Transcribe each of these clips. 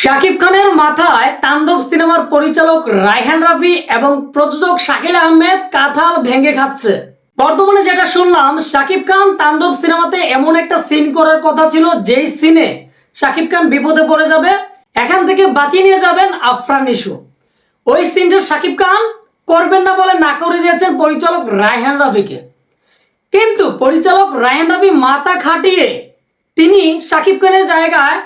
শাকিব খানের মাথায় তাণ্ডব সিনেমার পরিচালক রায়হান রাফি এবং প্রযোজক শাকিল আহমেদ কাঁঠাল ভেঙে খাচ্ছে। বর্তমানে যেটা শুনলাম, শাকিব খান তাণ্ডব সিনেমাতে এমন একটা সিন করার কথা ছিল যেই সিনে শাকিব খান বিপদে পড়ে যাবে, এখান থেকে বাঁচিয়ে নিয়ে যাবেন আফরান ইস্যু ওই সিনটা শাকিব খান করবেন না বলে না করে দিয়েছেন পরিচালক রায়হান রাফিকে। কিন্তু পরিচালক রায়হান রাফি মাথা খাটিয়ে তিনি শাকিব খানের জায়গায়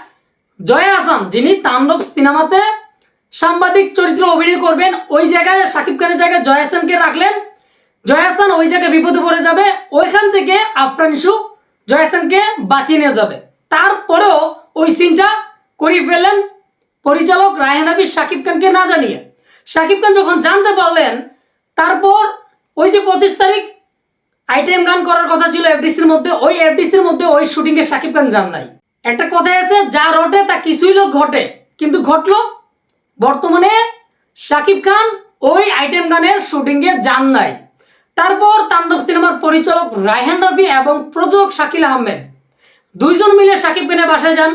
জয় আসান যিনি তাণ্ডব সিনেমাতে সাংবাদিক চরিত্র অভিনয় করবেন, ওই জায়গায় শাকিব খানের জায়গায় জয় হাসানকে রাখলেন। জয় হাসান ওই জায়গায় বিপদে পড়ে যাবে, ওইখান থেকে আফরান ইস্যু জয় হাসানকে বাঁচিয়ে নিয়ে যাবে। তারপরেও ওই সিনটা করিয়ে ফেললেন পরিচালক রায়হান হাবিব শাকিব খানকে না জানিয়ে। শাকিব খান যখন জানতে পারলেন, তারপর ওই যে পঁচিশ তারিখ আইটেম গান করার কথা ছিল এফডিসির মধ্যে, ওই এফডিসির মধ্যে ওই শুটিংয়ে শাকিব খান যান নাই। একটা কথা আছে, যা রটে তা কিছুই লোক ঘটে। কিন্তু ঘটলো বর্তমানে শাকিব খান ওই আইটেম গানের শুটিংয়ে যান নাই। তারপর তাণ্ডব সিনেমার পরিচালক রায়হান রফি এবং প্রযোজক শাকিল আহমেদ দুইজন মিলে শাকিব খানের বাসায় যান।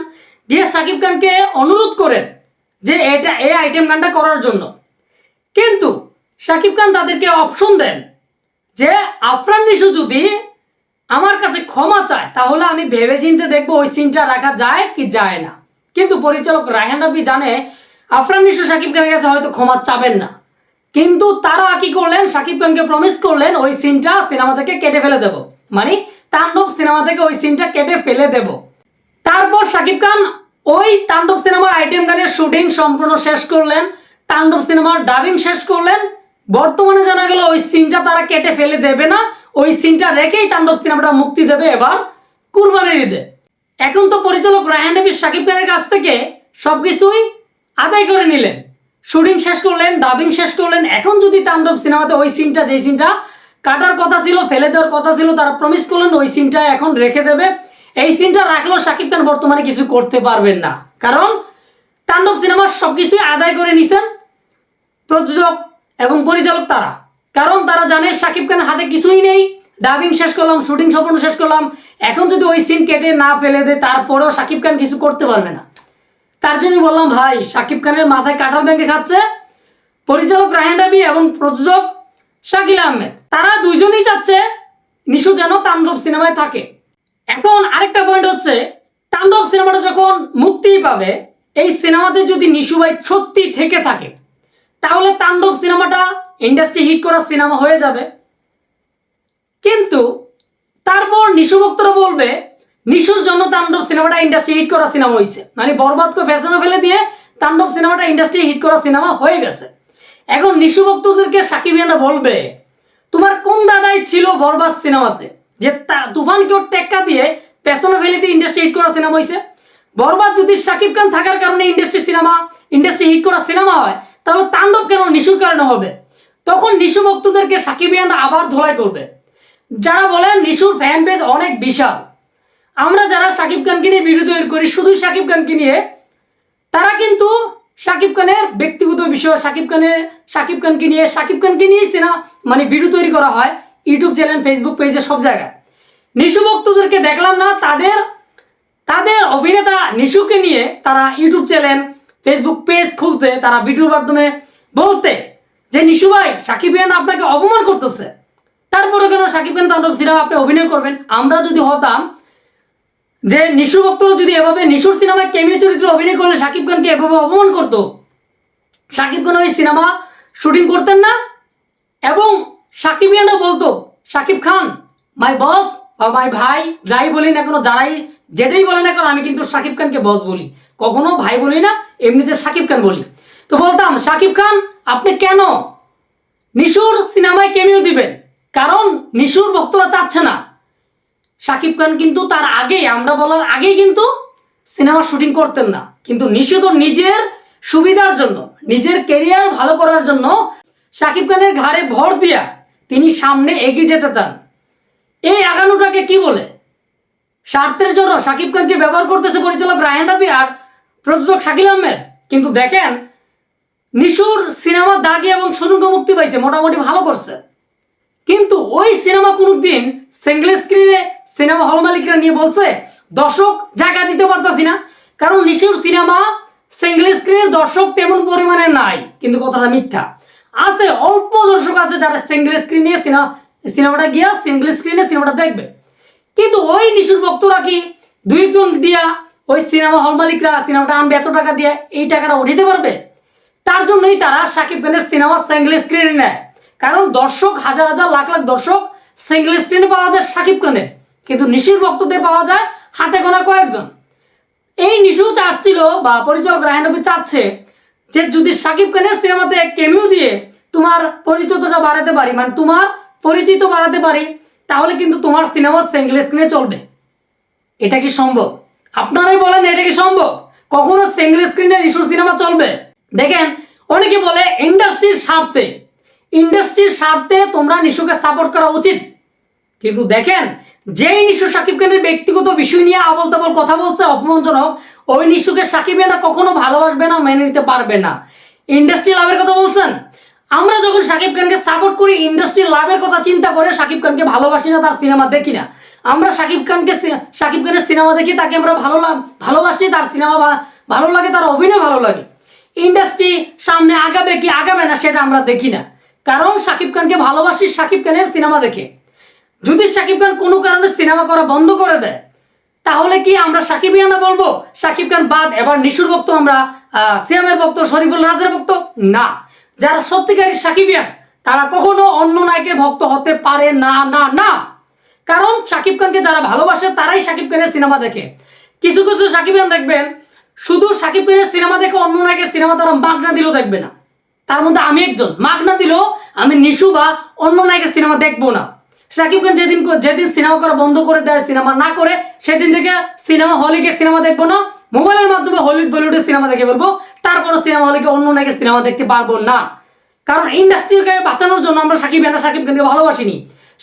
গিয়ে শাকিব খানকে অনুরোধ করেন যে এটা, এই আইটেম গানটা করার জন্য। কিন্তু শাকিব খান তাদেরকে অপশন দেন যে, আফরান নিশু যদি ক্ষমা চায়, তাহলে আমি ভেবে চিনতে দেখব ওই সিনটা রাখা যায় কি যায় না। কিন্তু পরিচালক রায়হান রফি জানে, আফরান নিশু শাকিব খানের কাছে হয়তো ক্ষমা চাবেন না। কিন্তু তারা কি করলেন? শাকিব খানকে প্রমিস করলেন, ওই সিনটা সিনেমা থেকে কেটে ফেলে দেব। মানে তাণ্ডব সিনেমা থেকে ওই সিনটা কেটে ফেলে দেব। তারপর শাকিব খান ওই তাণ্ডব সিনেমার আইটেম গানের শুটিং সম্পূর্ণ শেষ করলেন, তাণ্ডব সিনেমার ডাবিং শেষ করলেন। বর্তমানে জানা গেল ওই সিনটা তারা কেটে ফেলে দেবে না। ওই সিনটা রেখেই তাণ্ডব সিনেমাটা মুক্তি দেবে এবার কুরবানির ঈদে। এখন তো পরিচালক রায়হান নবী শাকিব খানের কাছ থেকে সবকিছুই আদায় করে নিলেন। শুটিং শেষ করলেন ডাবিং শেষ করলেন। এখন যদি তাণ্ডব সিনেমাতে ওই সিনটা যেই সিনটা কাটার কথা ছিল, ফেলে দেওয়ার কথা ছিল, তারা প্রমিস করলেন, ওই সিনটা এখন রেখে দেবে। এই সিনটা রাখলেও শাকিব খান বর্তমানে কিছু করতে পারবেন না। কারণ তাণ্ডব সিনেমার সবকিছুই আদায় করে নিছেন প্রযোজক এবং পরিচালক তারা। কারণ তারা জানে শাকিব খান হাতে কিছুই নেই। ডাবিং শেষ করলাম শুটিং সম্পূর্ণ শেষ করলাম। এখন যদি ওই সিন কেটে না ফেলে দেয়, তারপরেও শাকিব খান কিছু করতে পারবে না। তার জন্যই বললাম, ভাই শাকিব খানের মাথায় কাঁঠাল ব্যাংকে খাচ্ছে। পরিচালক রাহেন রাবি এবং প্রযোজক শাকিল আহমেদ, তারা দুইজনই চাচ্ছে নিশু যেন তাণ্ডব সিনেমায় থাকে। এখন আরেকটা পয়েন্ট হচ্ছে, তাণ্ডব সিনেমাটা যখন মুক্তি পাবে, এই সিনেমাতে যদি নিশু ভাই সত্যি থেকে থাকে, তাহলে তাণ্ডব সিনেমাটা ইন্ডাস্ট্রি হিট করা সিনেমা হয়ে যাবে। কিন্তু তারপর নিশু ভক্তরা বলবে, নিশুর জন্য তাণ্ডব সিনেমাটা ইন্ডাস্ট্রি হিট করা সিনেমা হয়েছে মানে বরবাদকে ফ্যাশনে ফেলে দিয়ে তাণ্ডব সিনেমাটা ইন্ডাস্ট্রি হিট করা সিনেমা হয়ে গেছে। এখন নিশু ভক্তদেরকে সাকিবিয়ানা বলবে, তোমার কোন দাদাই ছিল বরবাদ সিনেমাতে যে তা- তুফানকে ওর টেক্কা দিয়ে পেছনে ফেলে দিয়ে ইন্ডাস্ট্রি হিট করা সিনেমা হয়েছে বরবাদ যদি শাকিব খান থাকার কারণে ইন্ডাস্ট্রি সিনেমা ইন্ডাস্ট্রি হিট করা সিনেমা হয়, তাহলে তাণ্ডব কেন নিশুর কারণে হবে? তখন নিশু ভক্তদেরকে সাকিবিয়ানরা আবার ধোলাই করবে। যারা বলেন নিশুর ফ্যান বেজ অনেক বিশাল, আমরা যারা শাকিব খানকে নিয়ে ভিডিও তৈরি করি শুধু শাকিব খানকে নিয়ে, তারা কিন্তু শাকিব খানের ব্যক্তিগত বিষয় শাকিব খানের শাকিব খানকে নিয়ে শাকিব খানকে নিয়ে সিনেমা মানে ভিডিও তৈরি করা হয় ইউটিউব চ্যানেল ফেসবুক পেজে সব জায়গায়। নিশু ভক্তদেরকে দেখলাম না, তাদের তাদের অভিনেতা নিশুকে নিয়ে তারা ইউটিউব চ্যানেল ফেসবুক পেজ খুলতে, তারা ভিডিওর মাধ্যমে বলতে যে নিশু ভাই, সাকিব খান আপনাকে অপমান করতেছে। তারপরে কেন সাকিব খান তাণ্ডব সিনেমা আপনি অভিনয় করবেন? আমরা যদি হতাম, যে নিশু ভক্তরা যদি এভাবে নিশুর সিনেমায় কেমিও চরিত্রে অভিনয় করলে সাকিব খানকে এভাবে অপমান করতো? সাকিব খান ওই সিনেমা শুটিং করতেন না? এবং সাকিব সাকিবিয়ানরা বলতো, সাকিব খান মাই বস বা মাই ভাই, যাই বলি না কোনো, যারাই যেটাই বলে না কেন, আমি কিন্তু সাকিব খানকে বস বলি। কখনো ভাই বলি না, এমনিতে সাকিব খান বলি। তো বলতাম, সাকিব খান আপনি কেন? নিশুর সিনেমায় কেমিও দিবেন। কারণ নিশুর ভক্তরা চাচ্ছে না। শাকিব খান কিন্তু তার আগেই, আমরা বলার আগেই কিন্তু সিনেমা শুটিং করতেন না। কিন্তু নিশু তো নিজের সুবিধার জন্য, নিজের কেরিয়ার ভালো করার জন্য শাকিব খানের ঘাড়ে ভর দিয়া তিনি সামনে এগিয়ে যেতে চান। এই আগানোটাকে কি বলে? স্বার্থের জন্য শাকিব খানকে ব্যবহার করতেছে পরিচালক রায়হান রাবি আর প্রযোজক শাকিল আহমেদ। কিন্তু দেখেন নিশুর সিনেমা দাগি এবং সুরঙ্গ মুক্তি পাইছে, মোটামুটি ভালো করছে। কিন্তু ওই সিনেমা কোনোদিন সিঙ্গেল স্ক্রিনে সিনেমা হল মালিকরা নিয়ে বলছে, দর্শক জায়গা দিতে পারতাছি না। কারণ নিশুর সিনেমা সিঙ্গেল স্ক্রিনের দর্শক তেমন পরিমাণে নাই, কিন্তু কথাটা মিথ্যা। আছে, অল্প দর্শক আছে যারা সিঙ্গেল স্ক্রিনে সিনেমা, সিনেমাটা গিয়া সিঙ্গেল স্ক্রিনে সিনেমাটা দেখবে। কিন্তু ওই নিশুর ভক্তরা কি দুই একজন দিয়া ওই সিনেমা হল মালিকরা সিনেমাটা আনবে, এত টাকা দিয়ে এই টাকাটা উঠাতে পারবে? তার জন্যই তারা সাকিব খানের সিনেমা সিঙ্গেল স্ক্রিনে নেয়। কারণ দর্শক, হাজার হাজার, লাখ লাখ দর্শক সিঙ্গেল স্ক্রিনে পাওয়া যায় সাকিব খানের। কিন্তু নিশির ভক্তদের পাওয়া যায় হাতে গোনা কয়েকজন। এই নিশু চাচ্ছিল বা পরিচালক রায়নবী চাচ্ছে যে যদি সাকিব খানের সিনেমাতে কেমিও দিয়ে তোমার পরিচিতটা বাড়াতে পারি মানে তোমার পরিচিত বাড়াতে পারি, তাহলে কিন্তু তোমার সিনেমা সিঙ্গেল স্ক্রিনে চলবে। এটা কি সম্ভব? আপনারাই বলেন, এটা কি সম্ভব? কখনো সিঙ্গেল স্ক্রিনে নিশুর সিনেমা চলবে? দেখেন, অনেকে বলে ইন্ডাস্ট্রির স্বার্থে। ইন্ডাস্ট্রির স্বার্থে তোমরা নিশুকে সাপোর্ট করা উচিত। কিন্তু দেখেন, যেই নিশু সাকিব খানের ব্যক্তিগত বিষয় নিয়ে আবল তাবল কথা বলছে, অপমানজনক, ওই নিশুকে সাকিব না কখনো ভালোবাসবে না, মেনে নিতে পারবে না। ইন্ডাস্ট্রি লাভের কথা বলছেন? আমরা যখন সাকিব খানকে সাপোর্ট করি ইন্ডাস্ট্রি লাভের কথা চিন্তা করে সাকিব খানকে ভালোবাসি না, তার সিনেমা দেখি না। আমরা সাকিব খানকে সাকিব খানের সিনেমা দেখি, তাকে আমরা ভালো ভালোবাসি, তার সিনেমা ভালো লাগে, তার অভিনয় ভালো লাগে। ইন্ডাস্ট্রি সামনে আগাবে কি আগাবে না সেটা আমরা দেখি না। কারণ সাকিব খানকে ভালোবাসি, সাকিব খানের সিনেমা দেখে। যদি সাকিব খান কোনো কারণে সিনেমা করা বন্ধ করে দেয়, তাহলে কি আমরা সাকিবিয়ানা বলব, সাকিব খান বাদ, এবার নিশুর ভক্ত আমরা সিয়ামের ভক্ত, শরীফুল রাজের ভক্ত? না। যারা সত্যিকারী সাকিবিয়ান, তারা কখনো অন্য নায়কের ভক্ত হতে পারে না না না। কারণ সাকিব খানকে যারা ভালোবাসে, তারাই সাকিব খানের সিনেমা দেখে। কিছু কিছু সাকিবিয়ান দেখবেন শুধু সাকিব খানের সিনেমা দেখে অন্য নায়কের সিনেমা তারা মাগনা দিলেও দেখবে না। তার মধ্যে আমি একজন। মাগনা দিলেও আমি নিশু বা অন্য নায়কের সিনেমা দেখব না। শাকিব খান যেদিন যেদিন সিনেমা করা বন্ধ করে দেয়, সিনেমা না করে, সেদিন থেকে সিনেমা হলে গিয়ে সিনেমা দেখব না। মোবাইলের মাধ্যমে হলিউড, বলিউডের সিনেমা দেখে বলব তারপরে সিনেমা হলে গিয়ে অন্য নায়কের সিনেমা দেখতে পারব না। কারণ ইন্ডাস্ট্রিকে বাঁচানোর জন্য আমরা সাকিব খান সাকিব খানকে ভালোবাসিনি।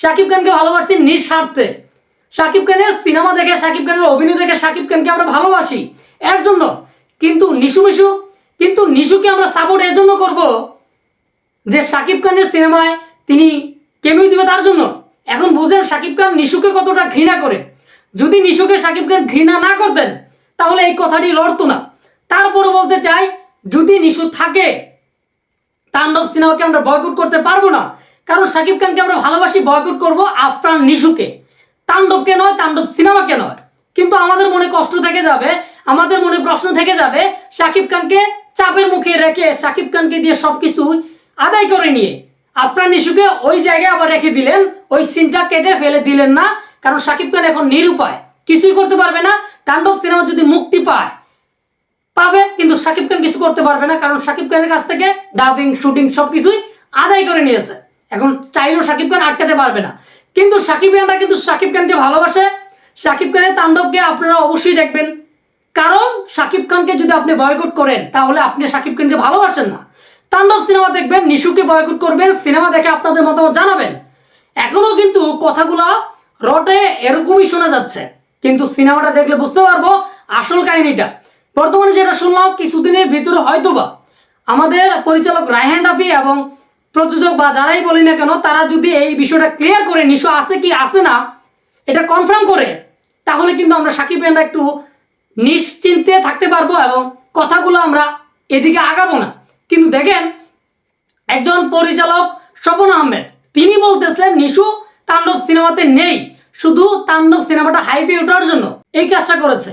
সাকিব খানকে ভালোবাসি নিঃস্বার্থে। সাকিব খানের সিনেমা দেখে সাকিব খানের অভিনয় দেখে সাকিব খানকে আমরা ভালোবাসি। এর জন্য কিন্তু নিশু মিশু, কিন্তু নিশুকে আমরা সাপোর্ট এর জন্য করব যে সাকিব খানের সিনেমায় তিনি কেমিও দিবে তার জন্য। এখন বুঝেন সাকিব খান নিশুকে কতটা ঘৃণা করে। যদি নিশুকে সাকিব খান ঘৃণা না করতেন, তাহলে এই কথাটি লড়তো না। তারপরে বলতে চাই, যদি নিশু থাকে, তাণ্ডব সিনেমাকে আমরা বয়কট করতে পারব না। কারণ সাকিব খানকে আমরা ভালোবাসি বয়কট করব আফরান নিশুকে। তাণ্ডবকে নয়, তাণ্ডব সিনেমাকে নয়। কিন্তু আমাদের মনে কষ্ট থেকে যাবে, আমাদের মনে প্রশ্ন থেকে যাবে সাকিব খানকে চাপের মুখে রেখে সাকিব খানকে দিয়ে সবকিছু আদায় করে নিয়ে আফরান নিশুকে ওই জায়গায় আবার রেখে দিলেন, ওই সিনটা কেটে ফেলে দিলেন না, কারণ সাকিব খান এখন নিরুপায়, কিছুই করতে পারবে না, তাণ্ডব সিনেমা যদি মুক্তি পায়, পাবে, কিন্তু সাকিব খান কিছু করতে পারবে না, কারণ সাকিব খানের কাছ থেকে ডাবিং শুটিং সবকিছুই আদায় করে নিয়েছে। এখন চাইলেও সাকিব খান আটকাতে পারবে না। কিন্তু সাকিব খানরা কিন্তু সাকিব খানকে ভালোবাসে। সাকিব খানের তাণ্ডবকে আপনারা অবশ্যই দেখবেন। কারণ সাকিব খানকে যদি আপনি বয়কট করেন, তাহলে আপনি সাকিব খানকে ভালোবাসেন না। তাণ্ডব সিনেমা দেখবেন, নিশুকে বয়কট করবেন, সিনেমা দেখে আপনাদের মতামত জানাবেন। এখনও কিন্তু কথাগুলা রটে এরকমই শোনা যাচ্ছে। কিন্তু সিনেমাটা দেখলে বুঝতে পারব আসল কাহিনীটা। বর্তমানে যেটা শুনলাম, কিছুদিনের ভিতরে হয়তোবা আমাদের পরিচালক রায়হান রাফি এবং প্রযোজক বা যারাই বলি না কেন, তারা যদি এই বিষয়টা ক্লিয়ার করে নিশো আছে কি, আছে না, এটা কনফার্ম করে, তাহলে কিন্তু আমরা সাকিব খানরা একটু নিশ্চিন্তে থাকতে পারব এবং কথাগুলো আমরা এদিকে আগাবো না। কিন্তু দেখেন, একজন পরিচালক স্বপন আহমেদ, তিনি বলতেছেন, নিশু তাণ্ডব সিনেমাতে নেই, শুধু তাণ্ডব সিনেমাটা হাইপে ওঠার জন্য এই কাজটা করেছে।